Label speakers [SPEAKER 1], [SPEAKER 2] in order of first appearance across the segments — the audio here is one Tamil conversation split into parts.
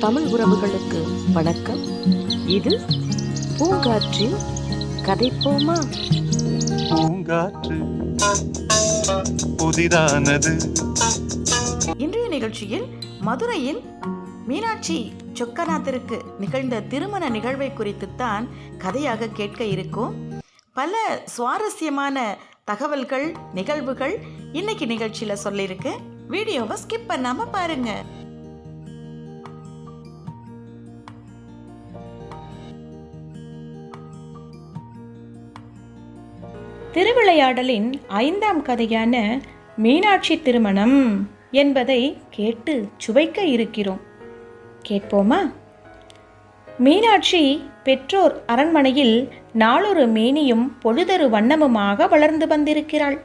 [SPEAKER 1] தமிழ் உறவுகளுக்கு வணக்கம். இது பூங்காற்றின் கதைப்போமா?
[SPEAKER 2] பூங்காற்று புதிதானது.
[SPEAKER 3] இன்றைய நிகழ்ச்சியில் மதுரையில் மீனாட்சி சொக்கநாதருக்கு நிகழ்ந்த திருமண நிகழ்வை குறித்துத்தான் கதையாக கேட்க இருக்கோம். பல சுவாரஸ்யமான தகவல்கள் நிகழ்வுகள் இன்னைக்கு நிகழ்ச்சியில் சொல்லியிருக்கு. வீடியோவை ஸ்கிப் பண்ணாம பாருங்க.
[SPEAKER 4] திருவிளையாடலின் ஐந்தாம் கதையான மீனாட்சி திருமணம் என்பதை கேட்டு சுவைக்க இருக்கிறோம். கேட்போமா? மீனாட்சி பெற்றோர் அரண்மனையில் நாளொரு மேனியும் பொழுதொரு வண்ணமுமாக வளர்ந்து வந்திருக்கிறாள்.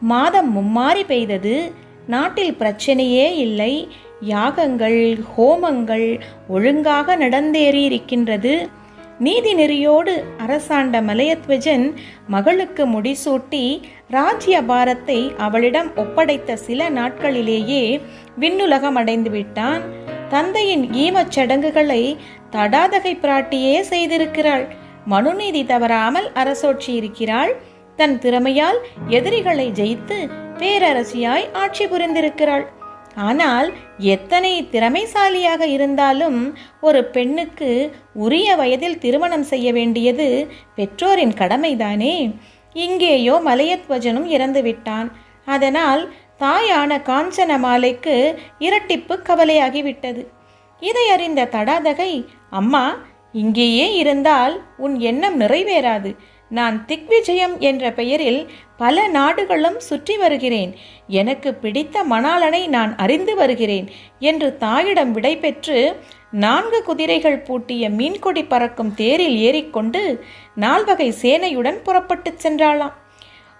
[SPEAKER 4] மாதம் மும்மாறி பெய்தது. நாட்டில் பிரச்சனையே இல்லை. யாகங்கள் ஹோமங்கள் ஒழுங்காக நடந்தேறி இருக்கின்றது நீதி நெறியோடு அரசாண்ட மலையத்வஜன் மகளுக்கு முடிசூட்டி ராஜ்ய பாரத்தை அவளிடம் ஒப்படைத்த சில நாட்களிலேயே விண்ணுலகம் அடைந்து விட்டான். தந்தையின் ஈமச் சடங்குகளை தடாதகை பிராட்டியே செய்திருக்கிறாள். மனுநீதி தவறாமல் அரசோற்றி இருக்கிறாள். தன் திறமையால் எதிரிகளை ஜெயித்து பேரரசியாய் ஆட்சி புரிந்திருக்கிறாள். ஆனால் எத்தனை திறமைசாலியாக இருந்தாலும் ஒரு பெண்ணுக்கு உரிய வயதில் திருமணம் செய்ய வேண்டியது பெற்றோரின் கடமைதானே? இங்கேயோ மலையத்வஜனும் இறந்து விட்டான். அதனால் தாயான காஞ்சன மாலைக்கு இரட்டிப்பு கவலையாகிவிட்டது. இதை அறிந்த தடாதகை அம்மா இங்கேயே இருந்தால் உன் எண்ணம் நிறைவேறாது. நான் திக்விஜயம் என்ற பெயரில் பல நாடுகளும் சுற்றி வருகிறேன். எனக்கு பிடித்த மணாளனை நான் அறிந்து வருகிறேன் என்று தாயிடம் விடை பெற்று நான்கு குதிரைகள் பூட்டிய மீன்கொடி பறக்கும் தேரில் ஏறிக்கொண்டு நால்வகை சேனையுடன் புறப்பட்டுச் சென்றாளாம்.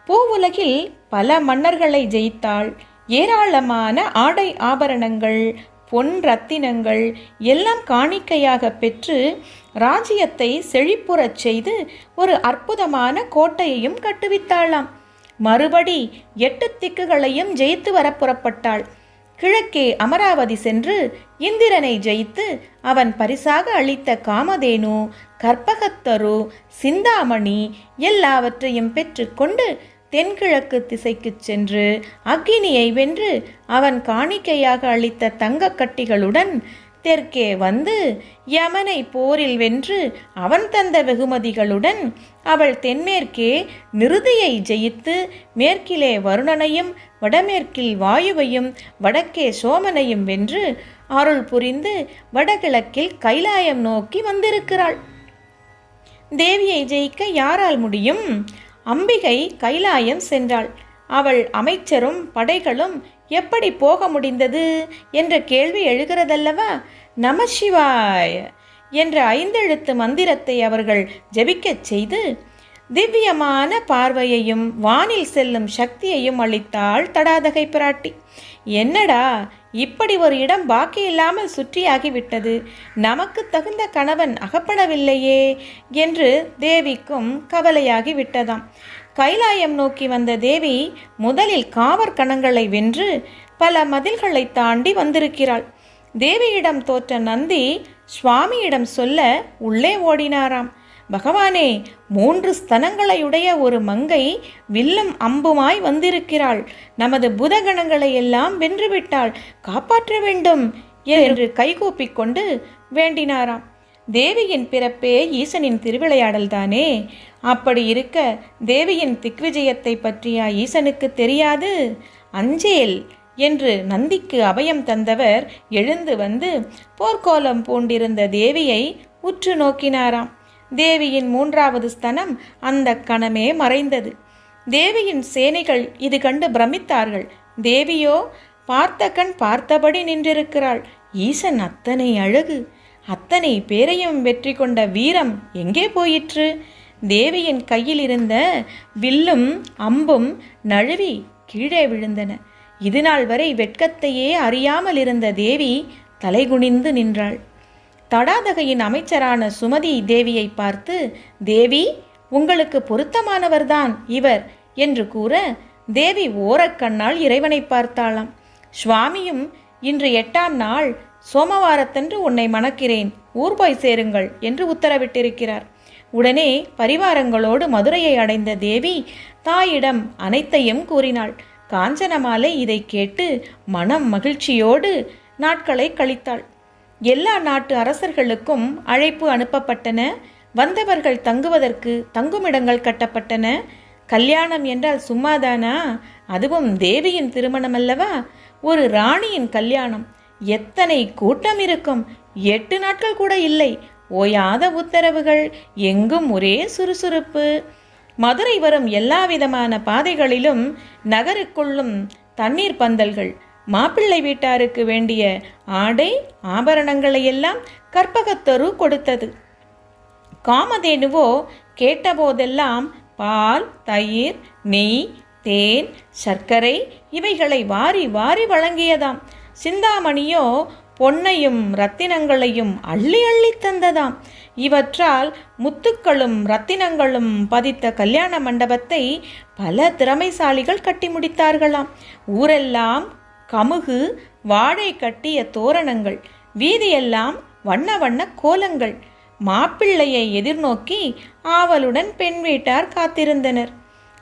[SPEAKER 4] பூவுலகில் பல மன்னர்களை ஜெயித்தாள். ஏராளமான ஆடை ஆபரணங்கள் பொன் ரத்தினங்கள் எல்லாம் காணிக்கையாக பெற்று ராஜ்யத்தை செழிப்புறச் செய்து ஒரு அற்புதமான கோட்டையையும் கட்டுவித்தாளாம். மறுபடி எட்டு திக்குகளையும் ஜெயித்து வர புறப்பட்டாள். கிழக்கே அமராவதி சென்று இந்திரனை ஜெயித்து அவன் பரிசாக அளித்த காமதேனு கற்பகத்தரு சிந்தாமணி எல்லாவற்றையும் பெற்றுக்கொண்டு தென்கிழக்கு திசைக்குச் சென்று அக்னியை வென்று அவன் காணிக்கையாக அளித்த தங்கக் கட்டிகளுடன் தெற்கே வந்து யமனை போரில் வென்று அவன் தந்த வெகுமதிகளுடன் அவள் தென்மேற்கே நிருதியை ஜெயித்து மேற்கிலே வருணனையும் வடமேற்கில் வாயுவையும் வடக்கே சோமனையும் வென்று அருள் புரிந்து வடகிழக்கில் கைலாயம் நோக்கி வந்திருக்கிறாள். தேவியை ஜெயிக்க யாரால் முடியும்? அம்பிகை கைலாயம் சென்றாள். அவள் அமைச்சரும் படைகளும் எப்படி போக முடிந்தது என்ற கேள்வி எழுகிறதல்லவா? நமசிவாய என்ற ஐந்தெழுத்து மந்திரத்தை அவர்கள் ஜெபிக்கச் செய்து திவ்யமான பார்வையையும் வானில் செல்லும் சக்தியையும் அளித்தாள் தடாதகை பிராட்டி. என்னடா இப்படி ஒரு இடம் பாக்கி இல்லாமல் சுற்றியாகிவிட்டது. நமக்கு தகுந்த கணவன் அகப்படவில்லையே என்று தேவிக்கும் கவலையாகி விட்டதாம் கைலாயம் நோக்கி வந்த தேவி முதலில் காவற் கணங்களை வென்று பல மதில்களை தாண்டி வந்திருக்கிறாள். தேவியிடம் தோற்ற நந்தி சுவாமியிடம் சொல்ல உள்ளே ஓடினாராம். பகவானே மூன்று ஸ்தனங்களையுடைய ஒரு மங்கை வில்லும் அம்புமாய் வந்திருக்கிறாள். நமது புதகணங்களை எல்லாம் வென்றுவிட்டாள். காப்பாற்ற வேண்டும் என்று கைகூப்பிக் கொண்டு வேண்டினாராம். தேவியின் பிறப்பே ஈசனின் திருவிளையாடல் தானே? அப்படி இருக்க தேவியின் திக்விஜயத்தை பற்றியா ஈசனுக்கு தெரியாது? அஞ்சேல் என்று நந்திக்கு அபயம் தந்தவர் எழுந்து வந்து போர்க்கோலம் பூண்டிருந்த தேவியை உற்று நோக்கினாராம். தேவியின் மூன்றாவது ஸ்தனம் அந்த கணமே மறைந்தது. தேவியின் சேனைகள் இது கண்டு பிரமித்தார்கள். தேவியோ பார்த்த கண் பார்த்தபடி நின்றிருக்கிறாள். ஈசன் அத்தனை அழகு. அத்தனை பேரையும் வெற்றி கொண்ட வீரம் எங்கே போயிற்று? தேவியின் கையில் இருந்த வில்லும் அம்பும் நழுவி கீழே விழுந்தன. இதுநாள் வரை வெட்கத்தையே அறியாமல் இருந்த தேவி தலைகுனிந்து நின்றாள். தடாதகையின் அமைச்சரான சுமதி தேவியை பார்த்து தேவி உங்களுக்கு பொருத்தமானவர்தான் இவர் என்று கூற தேவி ஓரக்கண்ணால் இறைவனை பார்த்தாளாம். சுவாமியும் இன்று எட்டாம் நாள் சோமவாரத்தன்று உன்னை மணக்கிறேன். ஊர் போய் சேருங்கள் என்று உத்தரவிட்டிருக்கிறார். உடனே பரிவாரங்களோடு மதுரையை அடைந்த தேவி தாயிடம் அனைத்தையும் கூறினாள். காஞ்சனமாலை இதை கேட்டு மனம் மகிழ்ச்சியோடு நாட்களை கழித்தாள். எல்லா நாட்டு அரசர்களுக்கும் அழைப்பு அனுப்பப்பட்டன. வந்தவர்கள் தங்குவதற்கு தங்குமிடங்கள் கட்டப்பட்டன. கல்யாணம் என்றால் சும்மாதானா? அதுவும் தேவியின் திருமணம் அல்லவா ஒரு ராணியின் கல்யாணம். எத்தனை கூட்டம் இருக்கும்? எட்டு நாட்கள் கூட இல்லை. ஓயாத உத்தரவுகள். எங்கும் ஒரே சுறுசுறுப்பு. மதுரை வரும் எல்லா விதமான பாதைகளிலும் நகருக்குள்ளும் தண்ணீர் பந்தல்கள். மாப்பிள்ளை வீட்டாருக்கு வேண்டிய ஆடை ஆபரணங்களை எல்லாம் கற்பகத்தரு கொடுத்தது. காமதேனுவோ கேட்டபோதெல்லாம் பால் தயிர் நெய் தேன் சர்க்கரை இவைகளை வாரி வாரி வழங்கியதாம். சிந்தாமணியோ பொன்னையும் ரத்தினங்களையும் அள்ளி அள்ளி தந்ததாம். இவற்றால் முத்துக்களும் ரத்தினங்களும் பதித்த கல்யாண மண்டபத்தை பல திறமைசாலிகள் கட்டி முடித்தார்களாம். ஊரெல்லாம் கமுகு வாழை கட்டிய தோரணங்கள் வீதியெல்லாம் வண்ண வண்ண கோலங்கள். மாப்பிள்ளையை எதிர்நோக்கி ஆவலுடன் பெண் வீட்டார் காத்திருந்தனர்.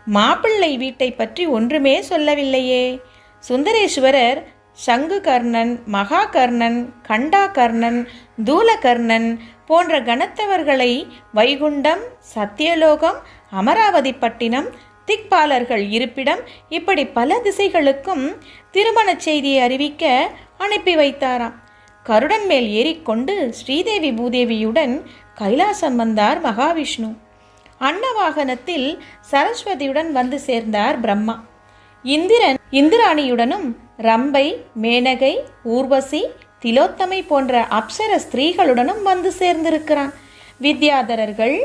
[SPEAKER 4] மாப்பிள்ளை வீட்டை பற்றி ஒன்றுமே சொல்லவில்லையே. சுந்தரேஸ்வரர் சங்கு கர்ணன் மகாகர்ணன் கண்டாகர்ணன் தூலகர்ணன் போன்ற கணத்தவர்களை வைகுண்டம் சத்தியலோகம் அமராவதி பட்டினம் திக்பாலர்கள் இருப்பிடம் இப்படி பல திசைகளுக்கும் திருமணச் செய்தியை அறிவிக்க அனுப்பி வைத்தாராம். கருடன் மேல் ஏறிக்கொண்டு ஸ்ரீதேவி பூதேவியுடன் கைலாசம் வந்தார் மகாவிஷ்ணு. அன்னவாகனத்தில் சரஸ்வதியுடன் வந்து சேர்ந்தார் பிரம்மா. இந்திரன் இந்திராணியுடனும் ரம்பை மேனகை ஊர்வசி திலோத்தமை போன்ற அப்சர ஸ்திரீகளுடனும் வந்து சேர்ந்திருக்கிறான். வித்யாதரர்கள்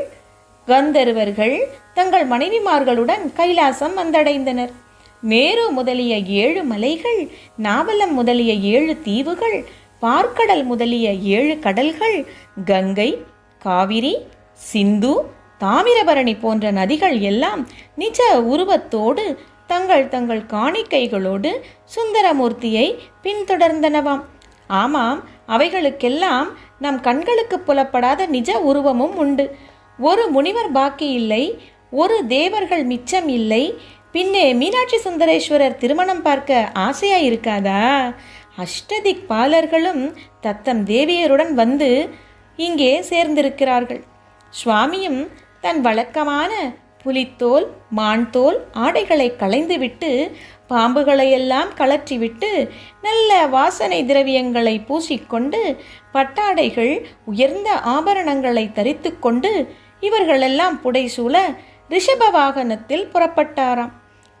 [SPEAKER 4] கந்தர்வர்கள் தங்கள் மனைவிமார்களுடன் கைலாசம் வந்தடைந்தனர். மேரு முதலிய ஏழு மலைகள் நாவலம் முதலிய ஏழு தீவுகள் பார்க்கடல் முதலிய ஏழு கடல்கள் கங்கை காவிரி சிந்து தாமிரபரணி போன்ற நதிகள் எல்லாம் நிஜ உருவத்தோடு தங்கள் தங்கள் காணிக்கைகளோடு சுந்தரமூர்த்தியை பின்தொடர்ந்தனவாம். ஆமாம் அவைகளுக்கெல்லாம் நம் கண்களுக்கு புலப்படாத நிஜ உருவமும் உண்டு. ஒரு முனிவர் பாக்கி இல்லை ஒரு தேவர்கள் மிச்சம் இல்லை. பின்னே மீனாட்சி சுந்தரேஸ்வரர் திருமணம் பார்க்க ஆசையா இருக்காதா அஷ்டதிக் பாலர்களும் தத்தம் தேவியருடன் வந்து இங்கே சேர்ந்திருக்கிறார்கள். சுவாமியும் தன் வழக்கமான புலித்தோல் மான்தோல் ஆடைகளை களைந்துவிட்டு பாம்புகளையெல்லாம் கலற்றிவிட்டு நல்ல வாசனை திரவியங்களை பூசிக்கொண்டு பட்டாடைகள் உயர்ந்த ஆபரணங்களை தரித்துக்கொண்டு இவர்களெல்லாம் புடைசூழ ரிஷப வாகனத்தில் புறப்பட்டாராம்.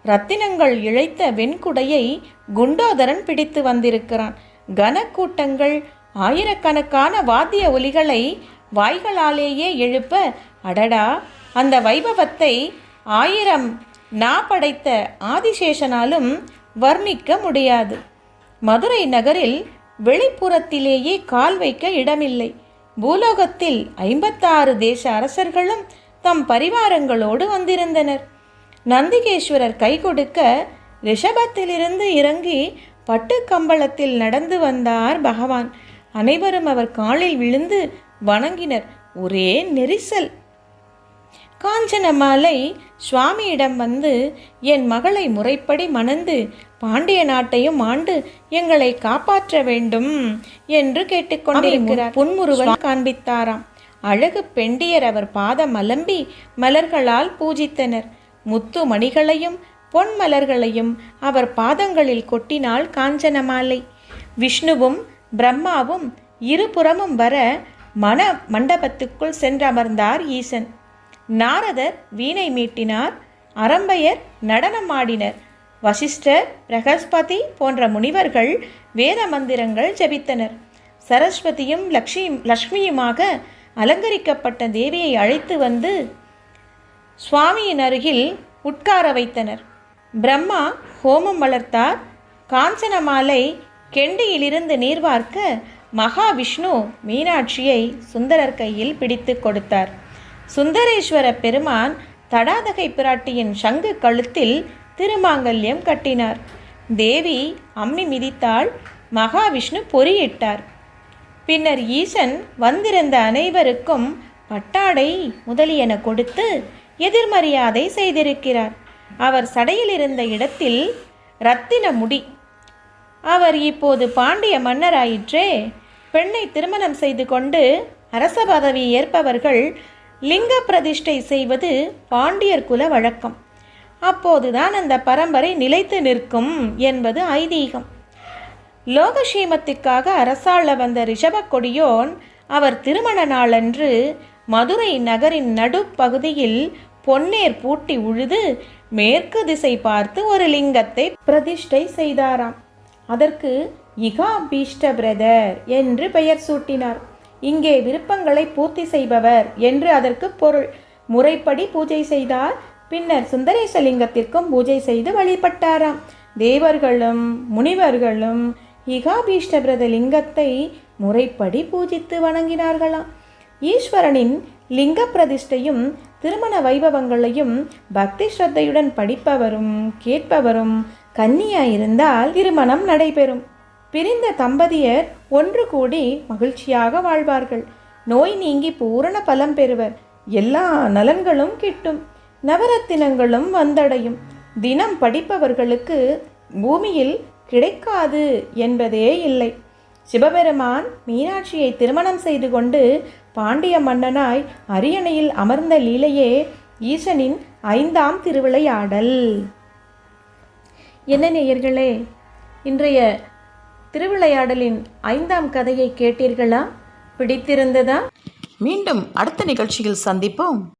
[SPEAKER 4] ரத்தினங்கள் இழைத்த வெண்குடையை குண்டோதரன் பிடித்து வந்திருக்கிறான். கனக்கூட்டங்கள் ஆயிரக்கணக்கான வாத்திய ஒலிகளை வாய்களாலேயே எழுப்ப அடடா அந்த வைபவத்தை ஆயிரம் நா படைத்த ஆதிசேஷனாலும் வர்ணிக்க முடியாது. மதுரை நகரில் வெளிப்புறத்திலேயே கால் வைக்க இடமில்லை. பூலோகத்தில் ஐம்பத்தாறு தேச அரசர்களும் தம் பரிவாரங்களோடு வந்திருந்தனர். நந்திகேஸ்வரர் கை கொடுக்க ரிஷபத்திலிருந்து இறங்கி பட்டு கம்பளத்தில் நடந்து வந்தார் பகவான். அனைவரும் அவர் காலில் விழுந்து வணங்கினர். ஒரே நெரிசல். காஞ்சனமாலை சுவாமியிடம் வந்து என் மகளை முறைப்படி மணந்து பாண்டிய நாட்டையும் ஆண்டு எங்களை காப்பாற்ற வேண்டும் என்று கேட்டுக்கொண்டிருக்கிறார். புன்முறுவல் காண்பித்தாராம். அழகு பெண்டியர் அவர் பாதம் அலம்பி மலர்களால் பூஜித்தனர். முத்து மணிகளையும் பொன் மலர்களையும் அவர் பாதங்களில் கொட்டினாள் காஞ்சனமாலை. விஷ்ணுவும் பிரம்மாவும் இருபுறமும் வர மன மண்டபத்துக்குள் சென்றமர்ந்தார் ஈசன். நாரதர் வீணை மீட்டினார் அரம்பையர் நடனமாடினர். வசிஷ்டர் பிரகஸ்பதி போன்ற முனிவர்கள் வேத மந்திரங்கள் ஜபித்தனர். சரஸ்வதியும் லக்ஷ்மி லக்ஷ்மியுமாக அலங்கரிக்கப்பட்ட தேவியை அழைத்து வந்து சுவாமியின் அருகில் உட்கார வைத்தனர். பிரம்மா ஹோமம் வளர்த்தார். காஞ்சனமாலை கெண்டியிலிருந்து நீர்வார்க்க மகாவிஷ்ணு மீனாட்சியை சுந்தரர் கையில் பிடித்து கொடுத்தார். சுந்தரேஸ்வர பெருமான் தடாதகை பிராட்டியின் சங்கு கழுத்தில் திருமாங்கல்யம் கட்டினார். தேவி அம்மி மிதித்தாள் மகாவிஷ்ணு பொறியிட்டார். பின்னர் ஈசன் வந்திருந்த அனைவருக்கும் பட்டாடை முதலியன கொடுத்து எதிர்மரியாதை செய்திருக்கிறார். அவர் சடையில் இருந்த இடத்தில் ரத்தின முடி. அவர் இப்போது பாண்டிய மன்னராயிற்றே பெண்ணை திருமணம் செய்து கொண்டு அரச பதவி ஏற்பவர்கள் லிங்க பிரதிஷ்டை செய்வது பாண்டியர் குல வழக்கம். அப்போதுதான் அந்த பரம்பரை நிலைத்து நிற்கும் என்பது ஐதீகம். லோகசீமத்துக்காக அரசாள வந்த ரிஷப கொடியோன் அவர் திருமண நாளன்று மதுரை நகரின் நடுப்பகுதியில் பொன்னேர் பூட்டி உழுது மேற்கு திசை பார்த்து ஒரு லிங்கத்தை பிரதிஷ்டை செய்தாராம். அதற்கு இகா பீஷ்ட பிரதர் என்று பெயர் சூட்டினார். இங்கே விருப்பங்களை பூர்த்தி செய்பவர் என்று அதற்கு பொருள். முறைப்படி பூஜை செய்தார். பின்னர் சுந்தரேசலிங்கத்திற்கும் பூஜை செய்து வழிபட்டாராம். தேவர்களும் முனிவர்களும் இகாபீஷ்டபிரத லிங்கத்தை முறைப்படி பூஜித்து வணங்கினார்களாம். ஈஸ்வரனின் லிங்க பிரதிஷ்டையும் திருமண வைபவங்களையும் பக்தி ஸ்ரத்தையுடன் படிப்பவரும் கேட்பவரும் கன்னியாயிருந்தால் திருமணம் நடைபெறும். பிரிந்த தம்பதியர் ஒன்று கூடி மகிழ்ச்சியாக வாழ்வார்கள். நோய் நீங்கி பூரண பலம் பெறுவர். எல்லா நலன்களும் கிட்டும். நவரத்தினங்களும் வந்தடையும். தினம் படிப்பவர்களுக்கு பூமியில் கிடைக்காது என்பதே இல்லை. சிவபெருமான் மீனாட்சியை திருமணம் செய்து கொண்டு பாண்டிய மன்னனாய் அரியணையில் அமர்ந்த லீலையே ஈசனின் ஐந்தாம் திருவிளையாடல். என்ன நேயர்களே இன்றைய திருவிளையாடலின் ஐந்தாம் கதையை கேட்டீர்களா? பிடித்திருந்ததா?
[SPEAKER 3] மீண்டும் அடுத்த நிகழ்ச்சியில் சந்திப்போம்.